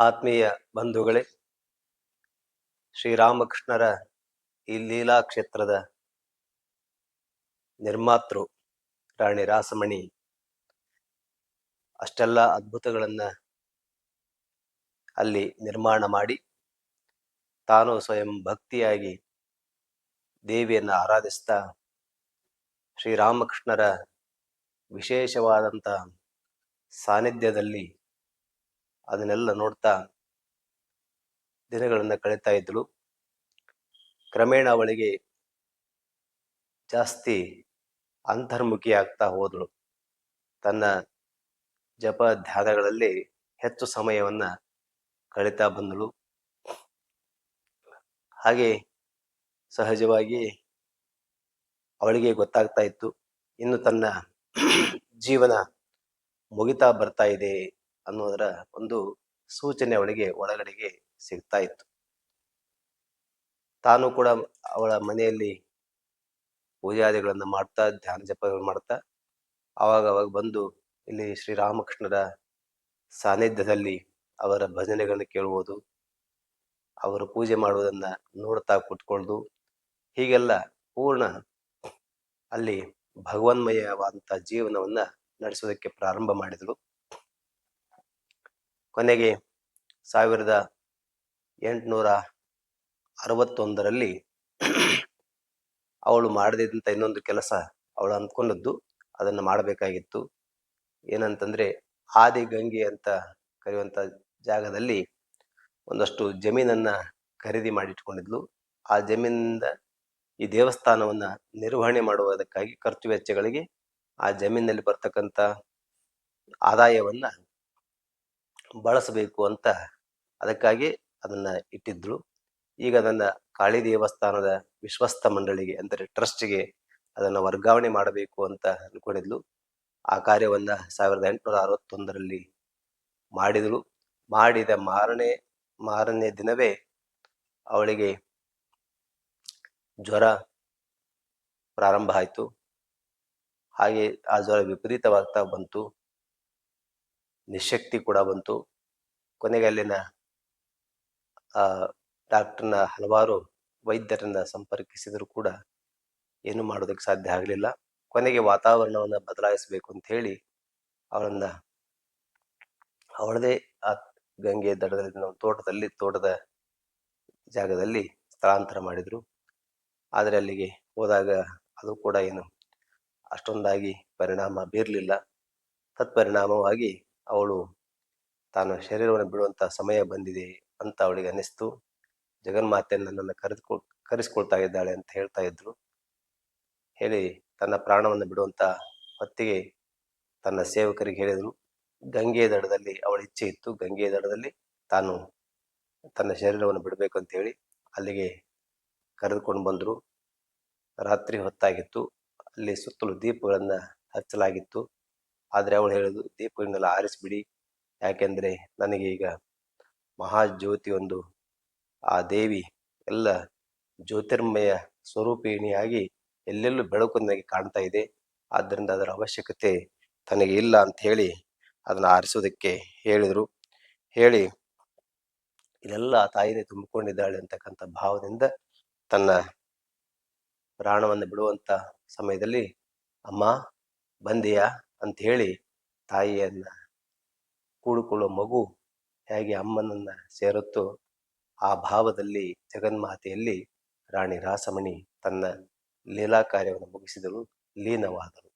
ಆತ್ಮೀಯ ಬಂಧುಗಳೇ, ಶ್ರೀರಾಮಕೃಷ್ಣರ ಈ ಲೀಲಾ ಕ್ಷೇತ್ರದ ನಿರ್ಮಾತೃ ರಾಣಿ ರಾಸಮಣಿ, ಅಷ್ಟೆಲ್ಲ ಅದ್ಭುತಗಳನ್ನ ಅಲ್ಲಿ ನಿರ್ಮಾಣ ಮಾಡಿ, ತಾನು ಸ್ವಯಂ ಭಕ್ತಿಯಾಗಿ ದೇವಿಯನ್ನು ಆರಾಧಿಸ್ತಾ, ಶ್ರೀರಾಮಕೃಷ್ಣರ ವಿಶೇಷವಾದಂಥ ಸಾನ್ನಿಧ್ಯದಲ್ಲಿ ಅದನ್ನೆಲ್ಲ ನೋಡ್ತಾ ದಿನಗಳನ್ನು ಕಳೀತಾ ಇದ್ದಳು ಕ್ರಮೇಣ ಅವಳಿಗೆ ಜಾಸ್ತಿ ಅಂತರ್ಮುಖಿ ಆಗ್ತಾ ಹೋದಳು. ತನ್ನ ಜಪ ಧ್ಯಾನಗಳಲ್ಲಿ ಹೆಚ್ಚು ಸಮಯವನ್ನ ಕಳೀತಾ ಬಂದಳು. ಹಾಗೆ ಸಹಜವಾಗಿ ಅವಳಿಗೆ ಗೊತ್ತಾಗ್ತಾ ಇತ್ತು. ಇನ್ನು ತನ್ನ ಜೀವನ ಮುಗಿತಾ ಬರ್ತಾ ಇದೆ. ಅನ್ನೋದರ ಒಂದು ಸೂಚನೆ ಅವಳಿಗೆ ಒಳಗಡೆಗೆ ಸಿಗ್ತಾ ಇತ್ತು. ತಾನು ಕೂಡ ಅವಳ ಮನೆಯಲ್ಲಿ ಪೂಜಾದಿಗಳನ್ನು ಮಾಡ್ತಾ, ಧ್ಯಾನ ಜಪಗಳು ಮಾಡ್ತಾ ಅವಾಗ ಅವಾಗ ಬಂದು ಇಲ್ಲಿ ಶ್ರೀರಾಮಕೃಷ್ಣರ ಸಾನ್ನಿಧ್ಯದಲ್ಲಿ ಅವರ ಭಜನೆಗಳನ್ನು ಕೇಳುವುದು ಅವರು ಪೂಜೆ ಮಾಡುವುದನ್ನ ನೋಡ್ತಾ ಕೂತ್ಕೊಳ್ಳೋದು ಹೀಗೆಲ್ಲ ಪೂರ್ಣ ಅಲ್ಲಿ ಭಗವನ್ಮಯವಾದಂಥ ಜೀವನವನ್ನ ನಡೆಸೋದಕ್ಕೆ ಪ್ರಾರಂಭ ಮಾಡಿದಳು ಕೊನೆಗೆ ಸಾವಿರದ ಎಂಟುನೂರ ಅರವತ್ತೊಂದರಲ್ಲಿ ಅವಳು ಮಾಡದಿದ್ದಂಥ ಇನ್ನೊಂದು ಕೆಲಸ ಅವಳು ಅಂದ್ಕೊಂಡದ್ದು ಅದನ್ನು ಮಾಡಬೇಕಾಗಿತ್ತು. ಏನಂತಂದರೆ ಆದಿ ಗಂಗೆ ಅಂತ ಕರೆಯುವಂಥ ಜಾಗದಲ್ಲಿ ಒಂದಷ್ಟು ಜಮೀನನ್ನು ಖರೀದಿ ಮಾಡಿಟ್ಕೊಂಡಿದ್ಲು. ಆ ಜಮೀನಿಂದ ಈ ದೇವಸ್ಥಾನವನ್ನು ನಿರ್ವಹಣೆ ಮಾಡುವುದಕ್ಕಾಗಿ ಖರ್ಚು ವೆಚ್ಚಗಳಿಗೆ ಆ ಜಮೀನಿನಲ್ಲಿ ಬರ್ತಕ್ಕಂಥ ಆದಾಯವನ್ನ ಬಳಸಬೇಕು ಅಂತ ಅದಕ್ಕಾಗಿ ಅದನ್ನ ಇಟ್ಟಿದ್ರು. ಈಗ ಅದನ್ನ ಕಾಳಿ ದೇವಸ್ಥಾನದ ವಿಶ್ವಸ್ತ ಮಂಡಳಿಗೆ ಅಂದರೆ ಟ್ರಸ್ಟ್ಗೆ ಅದನ್ನ ವರ್ಗಾವಣೆ ಮಾಡಬೇಕು ಅಂತ ಅನ್ಕೊಂಡಿದ್ಲು. ಆ ಕಾರ್ಯವನ್ನ ಸಾವಿರದ ಎಂಟುನೂರ ಅರವತ್ತೊಂದರಲ್ಲಿ ಮಾಡಿದಳು ಮಾಡಿದ ಮಾರನೇ ಮಾರನೇ ದಿನವೇ ಅವಳಿಗೆ ಜ್ವರ ಪ್ರಾರಂಭ ಆಯಿತು. ಹಾಗೆ ಆ ಜ್ವರ ವಿಪರೀತವಾಗ್ತಾ ಬಂತು. ನಿಶಕ್ತಿ ಕೂಡ ಬಂತು. ಕೊನೆಗೆ ಅಲ್ಲಿನ ಡಾಕ್ಟರ್ನ ಹಲವಾರು ವೈದ್ಯರನ್ನ ಸಂಪರ್ಕಿಸಿದ್ರು ಕೂಡ ಏನು ಮಾಡೋದಕ್ಕೆ ಸಾಧ್ಯ ಆಗಲಿಲ್ಲ. ಕೊನೆಗೆ ವಾತಾವರಣವನ್ನು ಬದಲಾಯಿಸಬೇಕು ಅಂತ ಹೇಳಿ ಅವಳನ್ನ, ಅವಳದೇ ಆ ಗಂಗೆ ದಡದಲ್ಲಿ ತೋಟದಲ್ಲಿ, ತೋಟದ ಜಾಗದಲ್ಲಿ ಸ್ಥಳಾಂತರ ಮಾಡಿದ್ರು. ಆದರೆ ಅಲ್ಲಿಗೆ ಹೋದಾಗ ಅದು ಕೂಡ ಏನು ಅಷ್ಟೊಂದಾಗಿ ಪರಿಣಾಮ ಬೀರಲಿಲ್ಲ. ತತ್ಪರಿಣಾಮವಾಗಿ ಅವಳು ತಾನು ಶರೀರವನ್ನು ಬಿಡುವಂಥ ಸಮಯ ಬಂದಿದೆ ಅಂತ ಅವಳಿಗೆ ಅನ್ನಿಸ್ತು. ಜಗನ್ಮಾತೆ ನನ್ನನ್ನು ಕರೆದುಕೊ, ಕರೆಸ್ಕೊಳ್ತಾ ಇದ್ದಾಳೆ ಅಂತ ಹೇಳ್ತಾ ಇದ್ರು. ಹೇಳಿ ತನ್ನ ಪ್ರಾಣವನ್ನು ಬಿಡುವಂತ ಹೊತ್ತಿಗೆ ತನ್ನ ಸೇವಕರಿಗೆ ಹೇಳಿದರು. ಗಂಗೆಯ ದಡದಲ್ಲಿ ಅವಳ ಇಚ್ಛೆ ಇತ್ತು. ಗಂಗೆಯ ದಡದಲ್ಲಿ ತಾನು ತನ್ನ ಶರೀರವನ್ನು ಬಿಡಬೇಕು ಅಂತ ಹೇಳಿ ಅಲ್ಲಿಗೆ ಕರೆದುಕೊಂಡು ಬಂದರು. ರಾತ್ರಿ ಹೊತ್ತಾಗಿತ್ತು. ಅಲ್ಲಿ ಸುತ್ತಲೂ ದೀಪಗಳನ್ನು ಹಚ್ಚಲಾಗಿತ್ತು. ಆದ್ರೆ ಅವಳು ಹೇಳಿದ್ರು ದೀಪಗಳನ್ನೆಲ್ಲ ಆರಿಸಿಬಿಡಿ. ಯಾಕೆಂದರೆ ನನಗೆ ಈಗ ಮಹಾಜ್ಯೋತಿ ಒಂದು, ಆ ದೇವಿ ಎಲ್ಲ ಜ್ಯೋತಿರ್ಮಯ ಸ್ವರೂಪಿಣಿಯಾಗಿ ಎಲ್ಲೆಲ್ಲೂ ಬೆಳಕು ಕಾಣ್ತಾ ಇದೆ. ಆದ್ದರಿಂದ ಅದರ ಅವಶ್ಯಕತೆ ತನಗೆ ಇಲ್ಲ ಅಂತ ಹೇಳಿ ಅದನ್ನ ಆರಿಸೋದಕ್ಕೆ ಹೇಳಿದರು. ಹೇಳಿ ಇದೆಲ್ಲ ತಾಯಿನೇ ತುಂಬಿಕೊಂಡಿದ್ದಾಳೆ ಅಂತಕ್ಕಂಥ ಭಾವದಿಂದ ತನ್ನ ಪ್ರಾಣವನ್ನು ಬಿಡುವಂತ ಸಮಯದಲ್ಲಿ, ಅಮ್ಮ ಬಂದೆಯಾ? ಅಂತ ಹೇಳಿ ತಾಯಿಯನ್ನ ಕೂಡಿಕೊಳ್ಳುವ ಮಗು ಹೇಗೆ ಅಮ್ಮನನ್ನ ಸೇರುತ್ತೋ ಆ ಭಾವದಲ್ಲಿ ಜಗನ್ಮಾತೆಯಲ್ಲಿ ರಾಣಿ ರಾಸಮಣಿ ತನ್ನ ಲೀಲಾ ಕಾರ್ಯವನ್ನು ಮುಗಿಸಿದಳು, ಲೀನವಾದಳು.